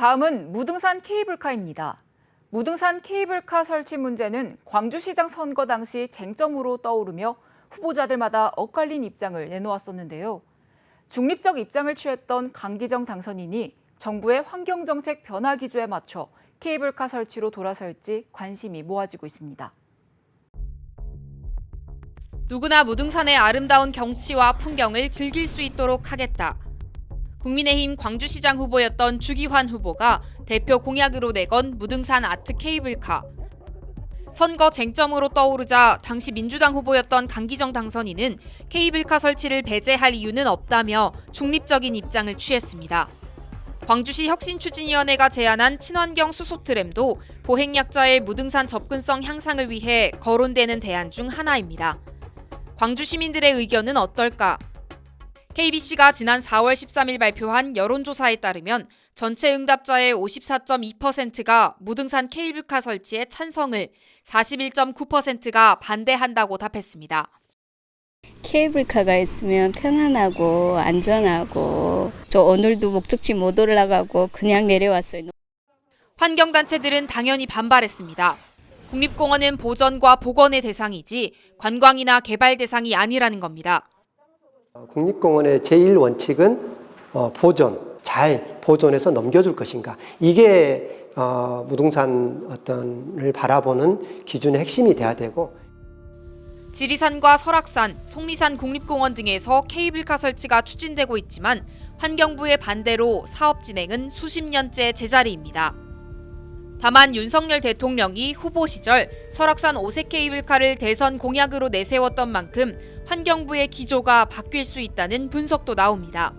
다음은 무등산 케이블카입니다. 무등산 케이블카 설치 문제는 광주시장 선거 당시 쟁점으로 떠오르며 후보자들마다 엇갈린 입장을 내놓았었는데요. 중립적 입장을 취했던 강기정 당선인이 정부의 환경정책 변화 기조에 맞춰 케이블카 설치로 돌아설지 관심이 모아지고 있습니다. 누구나 무등산의 아름다운 경치와 풍경을 즐길 수 있도록 하겠다. 국민의힘 광주시장 후보였던 주기환 후보가 대표 공약으로 내건 무등산 아트 케이블카. 선거 쟁점으로 떠오르자 당시 민주당 후보였던 강기정 당선인은 케이블카 설치를 배제할 이유는 없다며 중립적인 입장을 취했습니다. 광주시 혁신추진위원회가 제안한 친환경 수소 트램도 보행약자의 무등산 접근성 향상을 위해 거론되는 대안 중 하나입니다. 광주 시민들의 의견은 어떨까? KBC가 지난 4월 13일 발표한 여론조사에 따르면 전체 응답자의 54.2%가 무등산 케이블카 설치에 찬성을, 41.9%가 반대한다고 답했습니다. 케이블카가 있으면 편안하고 안전하고 저 오늘도 목적지 못 올라가고 그냥 내려왔어요. 환경단체들은 당연히 반발했습니다. 국립공원은 보전과 복원의 대상이지 관광이나 개발 대상이 아니라는 겁니다. 국립공원의 제1원칙은 어, 보존, 잘 보존해서 넘겨줄 것인가. 이게 어, 무등산 어떤을 바라보는 기준의 핵심이 돼야 되고 지리산과 설악산, 속리산 국립공원 등에서 케이블카 설치가 추진되고 있지만 환경부의 반대로 사업 진행은 수십 년째 제자리입니다. 다만 윤석열 대통령이 후보 시절 설악산 오색 케 이블카를 대선 공약으로 내세웠던 만큼 환경부의 기조가 바뀔 수 있다는 분석도 나옵니다.